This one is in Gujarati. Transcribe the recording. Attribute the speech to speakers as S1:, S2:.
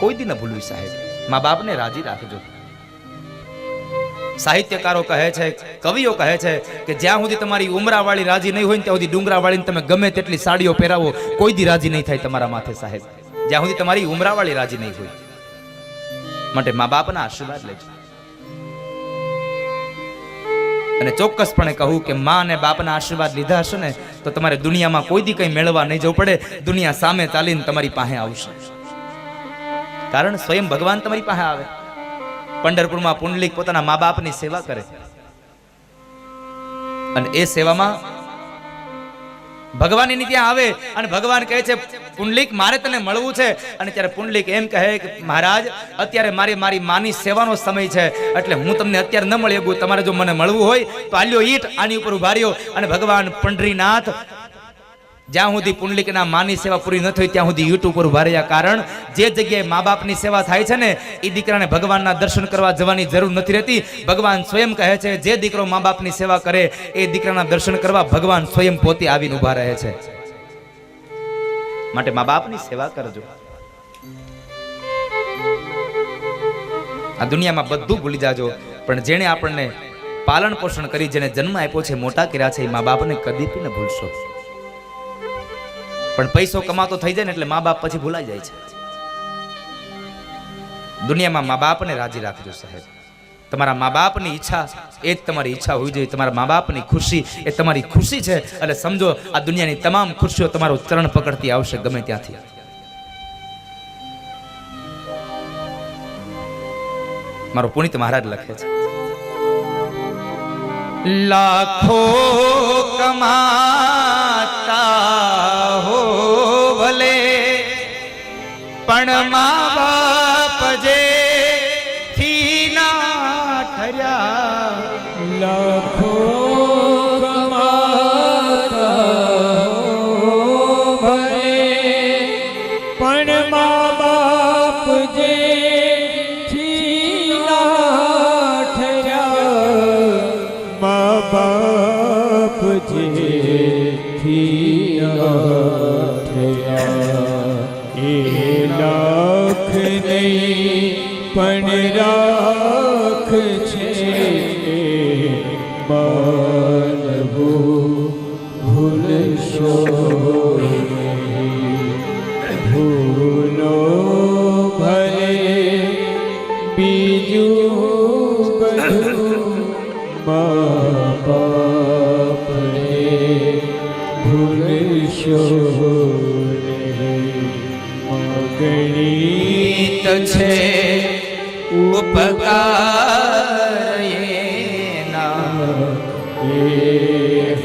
S1: કોઈ દી ન ભૂલવી સાહેબ. મા બાપને રાજી રાખજો. સાહિત્યકારો કહે છે, કવિઓ કહે છે કે જ્યાં સુધી તમારી ઉમરાવાળી રાજી નહીં હોય ત્યાં સુધી ડુંગરાવાળીને તમે ગમે તેટલી સાડીઓ પહેરાવો, કોઈ દી રાજી નહીં થાય તમારા માથે સાહેબ. જ્યાં સુધી તમારી ઉમરાવાળી રાજી નહીં હોય. માટે મા બાપના આશીર્વાદ લેજો. અને ચોક્કસપણે કહું કે મા અને બાપના આશીર્વાદ લીધા હશે ને, તો તમારે દુનિયામાં કોઈ દી કંઈ મેળવવા નહીં જવું પડે. દુનિયા સામે ચાલીને તમારી પાસે આવશે. કારણ સ્વયં ભગવાન તમારી પાસે આવે. પંઢરપુરમાં પુંડલિક પોતાના મા બાપની સેવા કરે. અને એ સેવામાં ભગવાન એની ત્યાં આવે અને ભગવાન કહે છે, પુંડલિક, મારે તને મળવું છે. અને ત્યારે પુંડલિક એમ કહે કે, મહારાજ, અત્યારે મારી મારી માની સેવાનો સમય છે. એટલે હું તમને અત્યારે ન મળી તમારે જો મને મળવું હોય, તો આલ્યો ઈટ આની ઉપર ઊભા રહ્યો. અને ભગવાન પંઢરીનાથ જ્યાં સુધી પુંડલિકના માની સેવા પૂરી ન થઈ, ત્યાં સુધી યુટ્યુબ પર ઊભા કારણ જે જગ્યાએ મા બાપની સેવા થાય છે ને, એ દીકરાને ભગવાનના દર્શન કરવા જવાની જરૂર નથી રહેતી. ભગવાન સ્વયં કહે છે, જે દીકરો મા બાપની સેવા કરે, એ દીકરાના દર્શન કરવા ભગવાન સ્વયં પોતે આવીને ઊભા રહે છે. માટે મા બાપની સેવા કરજો. આ દુનિયામાં બધું ભૂલી જાજો, પણ જેણે આપણને પાલન પોષણ કરી જેને જન્મ આપ્યો છે, મોટા કર્યા છે, એ મા બાપને કદી ન ભૂલશો. પણ પૈસો કમાતો થઈ જાય ને એટલે મા બાપ પછી ભૂલાઈ જાય છે. દુનિયામાં મા બાપને રાજી રાખજો સાહેબ. તમારા મા બાપની ઈચ્છા એ જ તમારી ઈચ્છા હોવી જોઈએ. તમારા મા બાપની ખુશી એ તમારી ખુશી છે. એટલે સમજો, આ દુનિયાની તમામ ખુશીઓ તમારો ચરણ પકડતી આવશે ગમે ત્યાંથી. મારો પુનિત મહારાજ લખે છે. લાખો કમાતા હો પણ મા બાપ જે થી ના ઠર્યા
S2: લખો કમાતા લાખ નહીં પણ રાખ છે માનવું ભૂલશો ભૂલો ભલે બીજું બધું મા બાપને ભૂલશો નહીં. મગણી
S1: ગીત છે. ઉપકાર
S2: એ